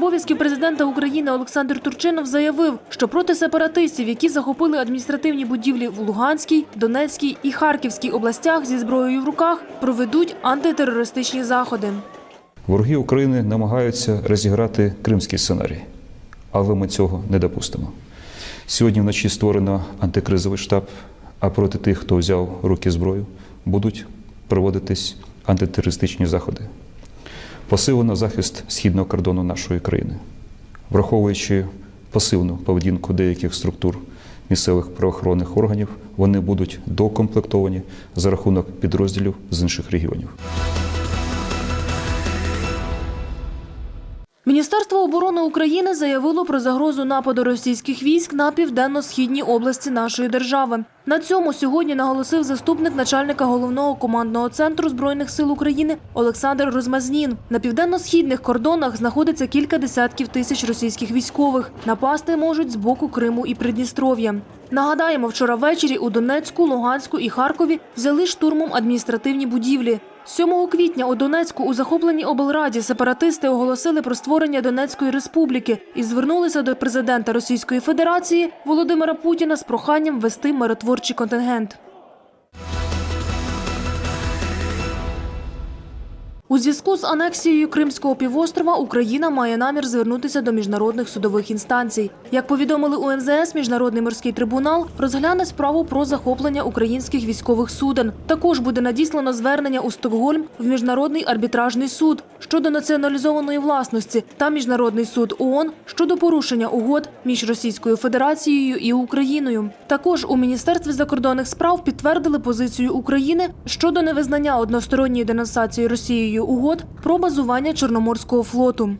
обов'язків президента України Олександр Турчинов заявив, що проти сепаратистів, які захопили адміністративні будівлі в Луганській, Донецькій і Харківській областях зі зброєю в руках, проведуть антитерористичні заходи. Вороги України намагаються розіграти кримський сценарій, але ми цього не допустимо. Сьогодні вночі створено антикризовий штаб, а проти тих, хто взяв руки зброю, будуть проводитись антитерористичні заходи. Посилено захист східного кордону нашої країни, враховуючи пасивну поведінку деяких структур місцевих правоохоронних органів, вони будуть докомплектовані за рахунок підрозділів з інших регіонів. Міністерство оборони України заявило про загрозу нападу російських військ на південно-східній області нашої держави. На цьому сьогодні наголосив заступник начальника головного командного центру збройних сил України Олександр Розмазнін. На південно-східних кордонах знаходиться кілька десятків тисяч російських військових. Напасти можуть з боку Криму і Придністров'я. Нагадаємо, вчора ввечері у Донецьку, Луганську і Харкові взяли штурмом адміністративні будівлі. 7 квітня у Донецьку у захопленій облраді сепаратисти оголосили про створення Донецької республіки і звернулися до президента Російської Федерації Володимира Путіна з проханням вести миротворчий контингент. У зв'язку з анексією Кримського півострова Україна має намір звернутися до міжнародних судових інстанцій. Як повідомили у МЗС, Міжнародний морський трибунал розгляне справу про захоплення українських військових суден. Також буде надіслано звернення у Стокгольм в міжнародний арбітражний суд щодо націоналізованої власності та міжнародний суд ООН щодо порушення угод між Російською Федерацією і Україною. Також у міністерстві закордонних справ підтвердили позицію України щодо невизнання односторонньої денонсації Росією угод про базування Чорноморського флоту.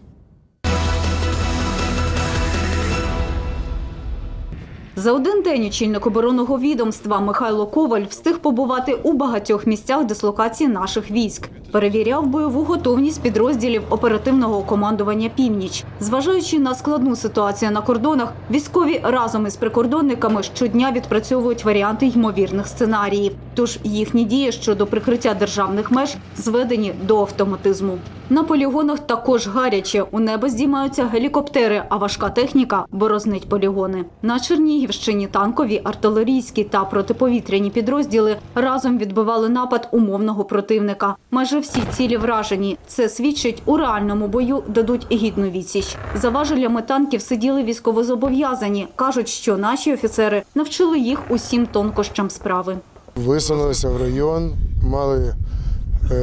За один день очільник оборонного відомства Михайло Коваль встиг побувати у багатьох місцях дислокації наших військ. Перевіряв бойову готовність підрозділів оперативного командування Північ. Зважаючи на складну ситуацію на кордонах, військові разом із прикордонниками щодня відпрацьовують варіанти ймовірних сценаріїв. Тож їхні дії щодо прикриття державних меж зведені до автоматизму. На полігонах також гаряче. У небо здіймаються гелікоптери, а важка техніка борознить полігони. На Чернігівщині танкові, артилерійські та протиповітряні підрозділи разом відбивали напад умовного противника. Майже всі цілі вражені. Це свідчить у реальному бою дадуть гідну відсіч. За важелями танків сиділи військовозобов'язані. кажуть, що наші офіцери навчили їх усім тонкощам справи. Висунулися в район, мали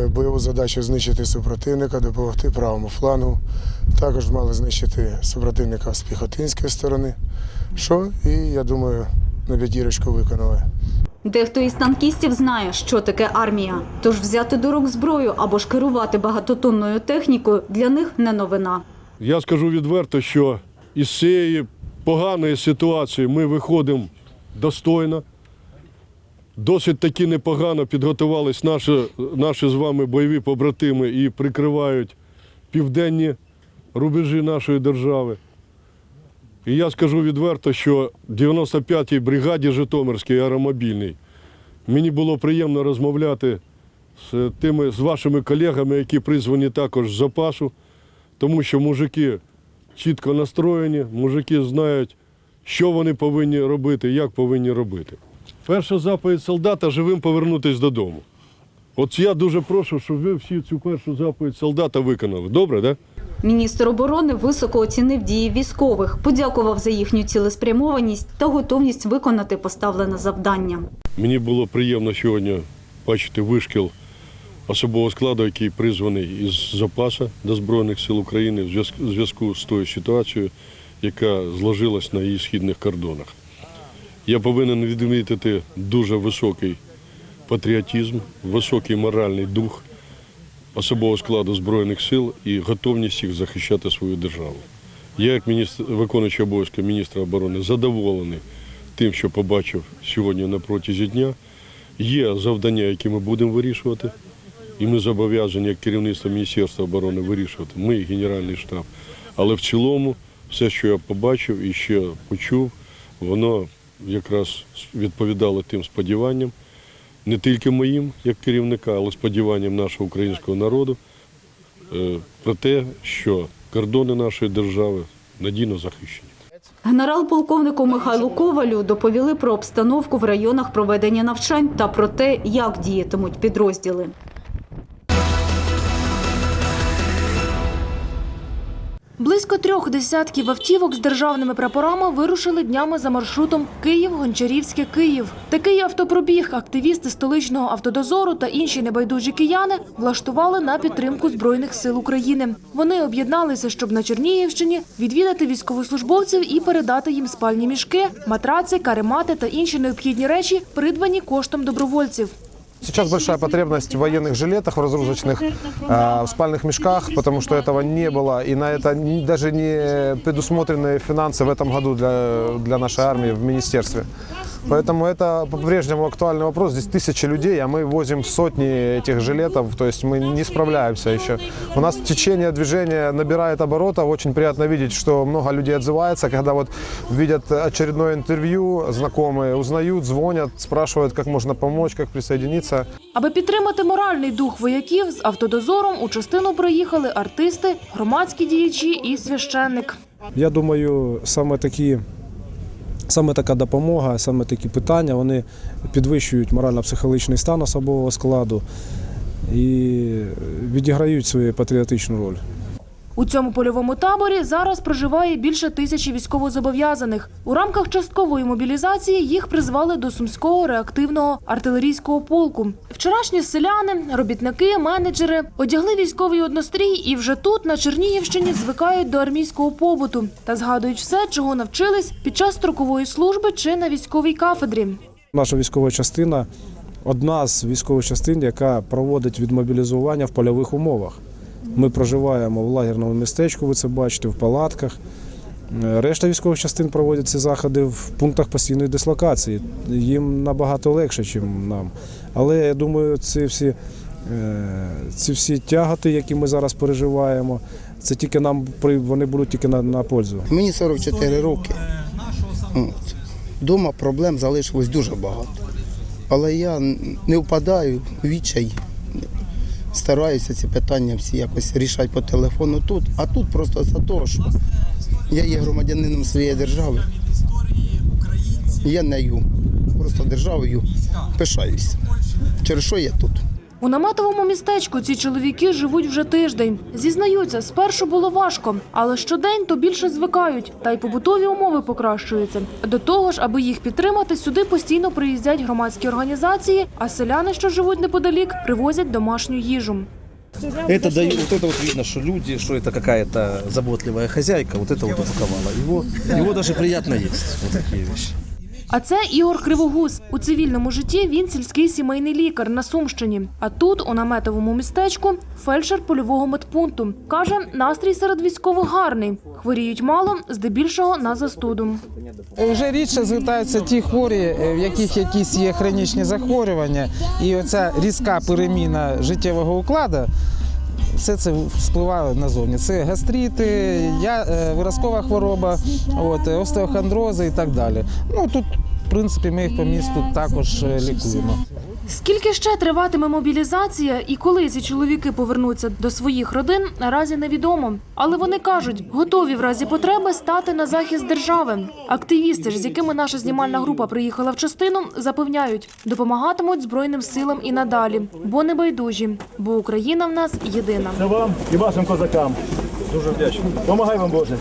бойову задачу знищити супротивника, допомогти правому флангу. Також мали знищити супротивника з піхотинської сторони. Що і я думаю, на п'ятірочку виконали. Дехто із танкістів знає, що таке армія. Тож взяти до рук зброю або ж керувати багатотонною технікою для них не новина. Я скажу відверто, що із цієї поганої ситуації ми виходимо достойно. Досить таки непогано підготувались наші, наші з вами бойові побратими і прикривають південні рубежі нашої держави. І я скажу відверто, що 95-й бригаді Житомирській аеромобільній мені було приємно розмовляти з тими з вашими колегами, які призвані також з запасу, тому що мужики чітко настроєні, мужики знають, що вони повинні робити, як повинні робити. Перша заповідь солдата живим повернутися додому. От я дуже прошу, щоб ви всі цю першу заповідь солдата виконали. Добре? Да? Міністр оборони високо оцінив дії військових, подякував за їхню цілеспрямованість та готовність виконати поставлене завдання. Мені було приємно сьогодні бачити вишкіл особового складу, який призваний із запасу до Збройних сил України в зв'язку з тою ситуацією, яка зложилась на її східних кордонах. Я повинен відмітити дуже високий патріотизм, високий моральний дух особового складу Збройних сил і готовність їх захищати свою державу. Я, як міністр, виконуючий обов'язки міністра оборони, задоволений тим, що побачив сьогодні на протязі дня. Є завдання, які ми будемо вирішувати, і ми зобов'язані як керівництво Міністерства оборони вирішувати. Ми, Генеральний штаб. Але в цілому, все, що я побачив і ще почув, воно якраз відповідало тим сподіванням, не тільки моїм як керівника, але сподіванням нашого українського народу е, про те, що кордони нашої держави надійно захищені. Генерал-полковнику Михайлу Ковалю доповіли про обстановку в районах проведення навчань та про те, як діятимуть підрозділи. Близько трьох десятків автівок з державними прапорами вирушили днями за маршрутом Київ-Гончарівське-Київ. Такий автопробіг активісти столичного автодозору та інші небайдужі кияни влаштували на підтримку збройних сил України. Вони об'єдналися, щоб на Чернігівщині відвідати військовослужбовців і передати їм спальні мішки, матраци, каремати та інші необхідні речі, придбані коштом добровольців. Сейчас большая потребность в военных жилетах, в разгрузочных, э, в спальных мешках, потому что этого не было. И на это ни- даже не предусмотрены финансы в этом году для, для нашей армии в министерстве. Поэтому это по-прежнему актуальный вопрос. Здесь тысячи людей, а мы возим сотни этих жилетов, то есть мы не справляемся еще. У нас течение движения набирает оборотов. Очень приятно видеть, что много людей отзывается, когда вот видят очередное интервью, знакомые узнают, звонят, спрашивают, как можно помочь, как присоединиться. Аби підтримати моральний дух вояків, з автодозором у частину приїхали артисти, громадські діячі і священник. Я думаю, саме такі. Саме така допомога, саме такі питання вони підвищують морально-психологічний стан особового складу і відіграють свою патріотичну роль. У цьому польовому таборі зараз проживає більше тисячі військовозобов'язаних. У рамках часткової мобілізації їх призвали до сумського реактивного артилерійського полку. Вчорашні селяни, робітники, менеджери одягли військовий однострій і вже тут, на Чернігівщині, звикають до армійського побуту та згадують все, чого навчились під час строкової служби чи на військовій кафедрі. Наша військова частина одна з військових частин, яка проводить відмобілізування в польових умовах. Ми проживаємо в лагерному містечку, ви це бачите, в палатках. Е, Решта військових частин проводять ці заходи в пунктах постійної дислокації. Їм набагато легше, ніж нам. Але я думаю, ці всі, е, ці всі тяготи, які ми зараз переживаємо, це тільки нам вони будуть тільки на, на пользу. Мені 44 роки. От. Дома проблем залишилось дуже багато. Але я не впадаю в відчай. Стараюся ці питання всі якось рішати по телефону тут, а тут просто за того, що я є громадянином своєї держави. Я нею, просто державою пишаюсь. Через що я тут? У наметовому містечку ці чоловіки живуть вже тиждень. Зізнаються, спершу було важко, але щодень то більше звикають, та й побутові умови покращуються. До того ж, аби їх підтримати, сюди постійно приїздять громадські організації, а селяни, що живуть неподалік, привозять домашню їжу. Это дает, вот это вот видно, что люди, что это какая-то заботливая хозяйка, вот это вот упаковала. Его, его даже приятно есть, вот такие вещи. А це Ігор Кривогуз. У цивільному житті він сільський сімейний лікар на Сумщині. А тут, у наметовому містечку, фельдшер польового медпункту. Каже, настрій серед військових гарний. Хворіють мало, здебільшого на застуду. Вже рідше звертаються ті хворі, е, в яких якісь є хронічні захворювання, і оця різка переміна життєвого укладу. Все це впливає назовні. Це гастріти, я, е, виразкова хвороба, от, е, остеохондрози і так далі. Ну тут, в принципі, ми їх по місту також е, лікуємо. Скільки ще триватиме мобілізація і коли ці чоловіки повернуться до своїх родин, наразі невідомо. Але вони кажуть, готові в разі потреби стати на захист держави. Активісти ж, з якими наша знімальна група приїхала в частину, запевняють, допомагатимуть збройним силам і надалі, бо не байдужі, бо Україна в нас єдина. Це вам і вашим козакам. Дуже вдячний. Помагай вам Боже.